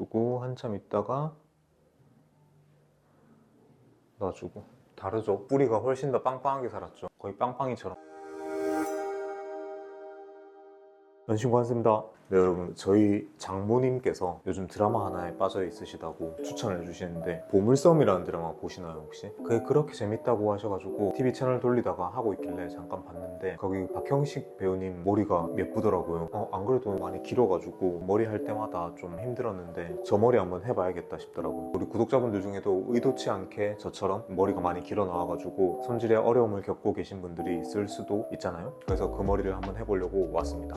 주고 한참 있다가 놔주고. 다르죠. 뿌리가 훨씬 더 빵빵하게 살았죠. 거의 빵빵이처럼. 연신 고맙습니다 네 여러분 저희 장모님께서 요즘 드라마 하나에 빠져 있으시다고 추천을 해주시는데 보물섬이라는 드라마 보시나요 혹시? 그게 그렇게 재밌다고 하셔가지고 TV 채널 돌리다가 하고 있길래 잠깐 봤는데 거기 박형식 배우님 머리가 예쁘더라고요. 어, 안 그래도 많이 길어가지고 머리 할 때마다 좀 힘들었는데 저 머리 한번 해봐야겠다 싶더라고요. 우리 구독자분들 중에도 의도치 않게 저처럼 머리가 많이 길어 나와가지고 손질에 어려움을 겪고 계신 분들이 있을 수도 있잖아요. 그래서 그 머리를 한번 해보려고 왔습니다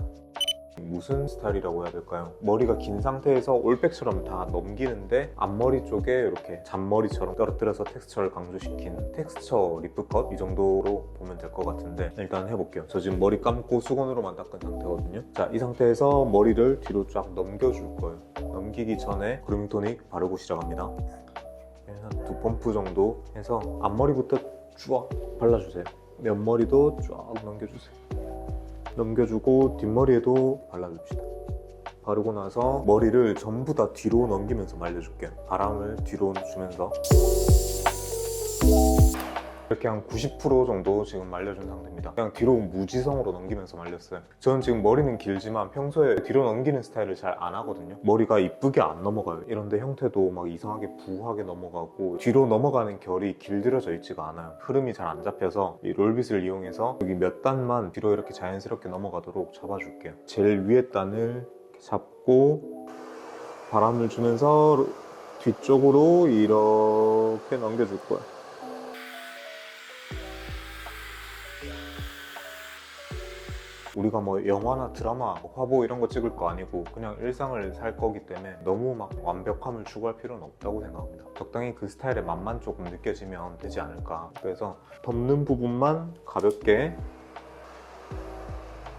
무슨 스타일이라고 해야 될까요? 머리가 긴 상태에서 올백처럼 다 넘기는데 앞머리 쪽에 이렇게 잔머리처럼 떨어뜨려서 텍스처를 강조시킨 텍스처 리프컷 이 정도로 보면 될 것 같은데 일단 해볼게요. 저 지금 머리 감고 수건으로만 닦은 상태거든요. 자, 이 상태에서 머리를 뒤로 쫙 넘겨줄 거예요. 넘기기 전에 그루밍 토닉 바르고 시작합니다. 두 펌프 정도 해서 앞머리부터 쫙 발라주세요. 옆머리도 쫙 넘겨주세요. 넘겨주고 뒷머리에도 발라줍시다. 바르고 나서 머리를 전부 다 뒤로 넘기면서 말려줄게요. 바람을 뒤로 주면서 이렇게 한 90% 정도 지금 말려준 상태입니다. 그냥 뒤로 무지성으로 넘기면서 말렸어요. 저는 지금 머리는 길지만 평소에 뒤로 넘기는 스타일을 잘 안 하거든요. 머리가 이쁘게 안 넘어가요. 이런데 형태도 막 이상하게 부하게 넘어가고 뒤로 넘어가는 결이 길들여져 있지가 않아요. 흐름이 잘 안 잡혀서 이 롤빗을 이용해서 여기 몇 단만 뒤로 이렇게 자연스럽게 넘어가도록 잡아줄게요. 제일 위에 단을 잡고 바람을 주면서 뒤쪽으로 이렇게 넘겨줄 거예요. 우리가 뭐 영화나 드라마, 화보 이런 거 찍을 거 아니고 그냥 일상을 살 거기 때문에 너무 막 완벽함을 추구할 필요는 없다고 생각합니다. 적당히 그 스타일의 맛만 조금 느껴지면 되지 않을까. 그래서 덮는 부분만 가볍게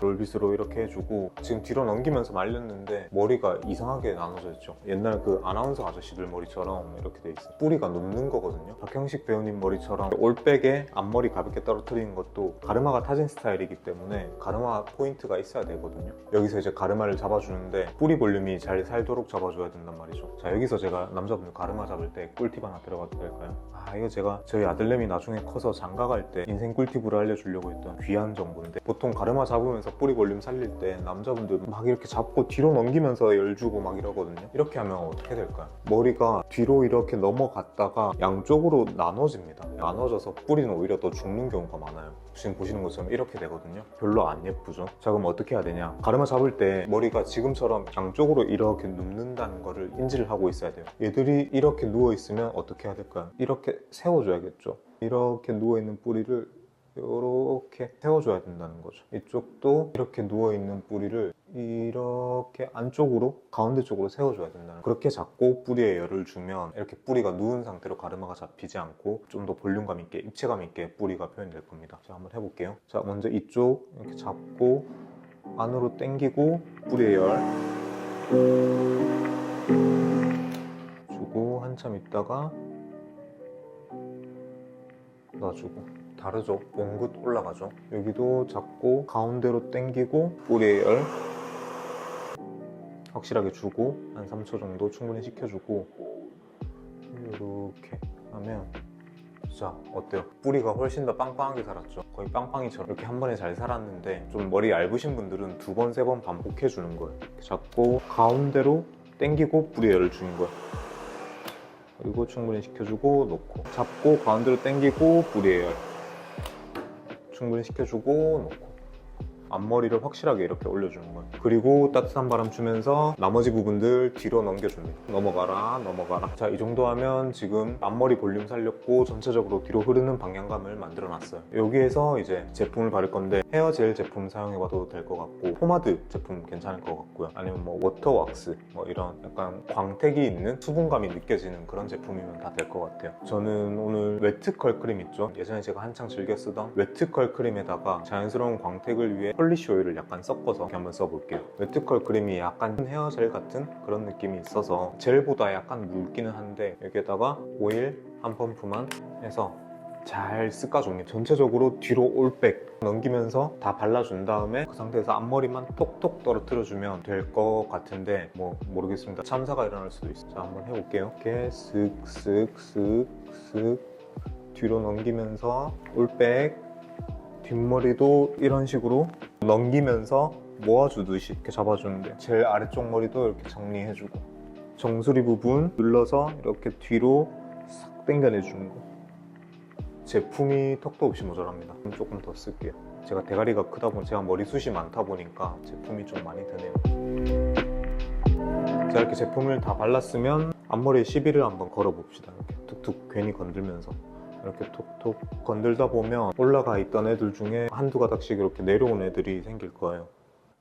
롤빗으로 이렇게 해주고 지금 뒤로 넘기면서 말렸는데 머리가 이상하게 나눠져 있죠. 옛날 그 아나운서 아저씨들 머리처럼 이렇게 돼 있어요. 뿌리가 눕는 거거든요. 박형식 배우님 머리처럼 올백에 앞머리 가볍게 떨어뜨리는 것도 가르마가 타진 스타일이기 때문에 가르마 포인트가 있어야 되거든요. 여기서 이제 가르마를 잡아주는데 뿌리 볼륨이 잘 살도록 잡아줘야 된단 말이죠. 자 여기서 제가 남자분들 가르마 잡을 때 꿀팁 하나 들어가도 될까요? 아 이거 제가 저희 아들내미 나중에 커서 장가 갈 때 인생 꿀팁으로 알려주려고 했던 귀한 정보인데 보통 가르마 잡으면서 뿌리 볼륨 살릴 때 남자분들 막 이렇게 잡고 뒤로 넘기면서 열 주고 막 이러거든요. 이렇게 하면 어떻게 될까요? 머리가 뒤로 이렇게 넘어갔다가 양쪽으로 나눠집니다. 나눠져서 뿌리는 오히려 더 죽는 경우가 많아요. 지금 보시는 것처럼 이렇게 되거든요. 별로 안 예쁘죠? 자 그럼 어떻게 해야 되냐? 가르마 잡을 때 머리가 지금처럼 양쪽으로 이렇게 눕는다는 거를 인지를 하고 있어야 돼요. 얘들이 이렇게 누워 있으면 어떻게 해야 될까요? 이렇게 세워줘야겠죠? 이렇게 누워 있는 뿌리를 이렇게 세워줘야 된다는 거죠. 이쪽도 이렇게 누워있는 뿌리를 이렇게 안쪽으로 가운데 쪽으로 세워줘야 된다는 그렇게 잡고 뿌리에 열을 주면 이렇게 뿌리가 누운 상태로 가르마가 잡히지 않고 좀 더 볼륨감 있게 입체감 있게 뿌리가 표현될 겁니다. 자 한번 해볼게요. 자 먼저 이쪽 이렇게 잡고 안으로 당기고 뿌리에 열 주고 한참 있다가 놔주고 다르죠. 옹긋 올라가죠. 여기도 잡고 가운데로 당기고 뿌리에 열 확실하게 주고 한 3초 정도 충분히 식혀주고 이렇게 하면 자 어때요? 뿌리가 훨씬 더 빵빵하게 살았죠. 거의 빵빵이처럼. 이렇게 한 번에 잘 살았는데 좀 머리 얇으신 분들은 두 번, 세 번 반복해 주는 거예요. 잡고 가운데로 당기고 뿌리에 열을 주는 거예요. 그리고 충분히 식혀주고 놓고 잡고 가운데로 당기고 뿌리에 열 충분히 식혀주고 놓고 앞머리를 확실하게 이렇게 올려주는 거예요. 그리고 따뜻한 바람 주면서 나머지 부분들 뒤로 넘겨줍니다. 넘어가라 넘어가라. 자 이 정도 하면 지금 앞머리 볼륨 살렸고 전체적으로 뒤로 흐르는 방향감을 만들어 놨어요. 여기에서 이제 제품을 바를 건데 헤어 젤 제품 사용해 봐도 될 것 같고 포마드 제품 괜찮을 것 같고요. 아니면 뭐 워터 왁스 뭐 이런 약간 광택이 있는 수분감이 느껴지는 그런 제품이면 다 될 것 같아요. 저는 오늘 웨트컬 크림 있죠? 예전에 제가 한창 즐겨 쓰던 웨트컬 크림에다가 자연스러운 광택을 위해 폴리쉬 오일을 약간 섞어서 한번 써볼게요 웨트컬 크림이 약간 헤어 젤 같은 그런 느낌이 있어서 젤보다 약간 묽기는 한데 여기에다가 오일 한 펌프만 해서 잘 쓱아줍니다. 전체적으로 뒤로 올백 넘기면서 다 발라준 다음에 그 상태에서 앞머리만 톡톡 떨어뜨려주면 될 것 같은데 뭐 모르겠습니다. 참사가 일어날 수도 있어요. 자 한번 해볼게요. 이렇게 쓱쓱쓱쓱 뒤로 넘기면서 올백 뒷머리도 이런 식으로 넘기면서 모아주듯이 이렇게 잡아주는데 제일 아래쪽 머리도 이렇게 정리해주고 정수리 부분 눌러서 이렇게 뒤로 싹 당겨내주는 거. 제품이 턱도 없이 모자랍니다. 조금 더 쓸게요. 제가 대가리가 크다 보니 제가 머리숱이 많다 보니까 제품이 좀 많이 드네요. 자 이렇게 제품을 다 발랐으면 앞머리에 시비를 한번 걸어봅시다. 이렇게 툭툭 괜히 건들면서 이렇게 톡톡 건들다 보면 올라가 있던 애들 중에 한두 가닥씩 이렇게 내려온 애들이 생길 거예요.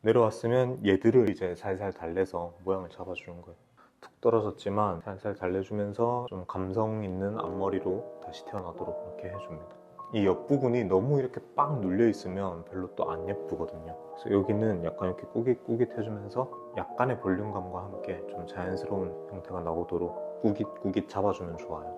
내려왔으면 얘들을 이제 살살 달래서 모양을 잡아주는 거예요. 툭 떨어졌지만 살살 달래주면서 좀 감성 있는 앞머리로 다시 태어나도록 이렇게 해줍니다. 이 옆부분이 너무 이렇게 빡 눌려 있으면 별로 또 안 예쁘거든요. 그래서 여기는 약간 이렇게 꾸깃꾸깃 해주면서 약간의 볼륨감과 함께 좀 자연스러운 형태가 나오도록 꾸깃꾸깃 잡아주면 좋아요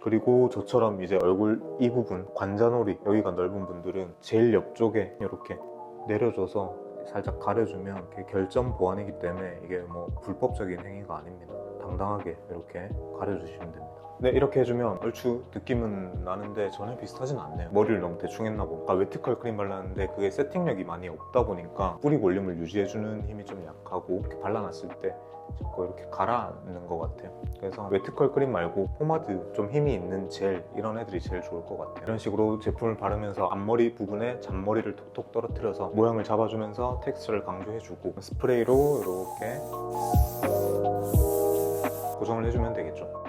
그리고 저처럼 이제 얼굴 이 부분 관자놀이 여기가 넓은 분들은 제일 옆쪽에 이렇게 내려줘서 살짝 가려주면 결점 보완이기 때문에 이게 뭐 불법적인 행위가 아닙니다. 당당하게 이렇게 가려주시면 됩니다. 네 이렇게 해주면 얼추 느낌은 나는데 전혀 비슷하진 않네요. 머리를 너무 대충 했나 보다. 웨트컬 크림 발랐는데 그게 세팅력이 많이 없다 보니까 뿌리 볼륨을 유지해주는 힘이 좀 약하고 이렇게 발라놨을 때 자꾸 이렇게 가라앉는 것 같아요. 그래서 웨트컬 크림 말고 포마드 좀 힘이 있는 젤 이런 애들이 제일 좋을 것 같아요. 이런 식으로 제품을 바르면서 앞머리 부분에 잔머리를 톡톡 떨어뜨려서 모양을 잡아주면서 텍스처를 강조해주고 스프레이로 이렇게 해주면 되겠죠.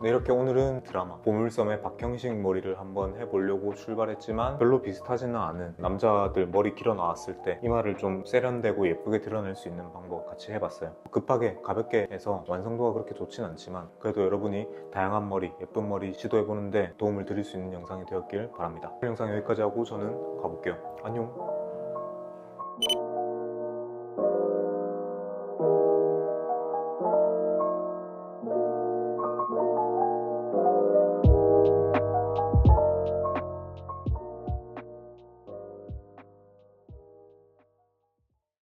네, 이렇게 오늘은 드라마 보물섬의 박형식 머리를 한번 해보려고 출발했지만 별로 비슷하지는 않은 남자들 머리 길어 나왔을 때 이마를 좀 세련되고 예쁘게 드러낼 수 있는 방법 같이 해봤어요. 급하게 가볍게 해서 완성도가 그렇게 좋진 않지만 그래도 여러분이 다양한 머리 예쁜 머리 시도해보는데 도움을 드릴 수 있는 영상이 되었길 바랍니다. 영상 여기까지 하고 저는 가볼게요. 안녕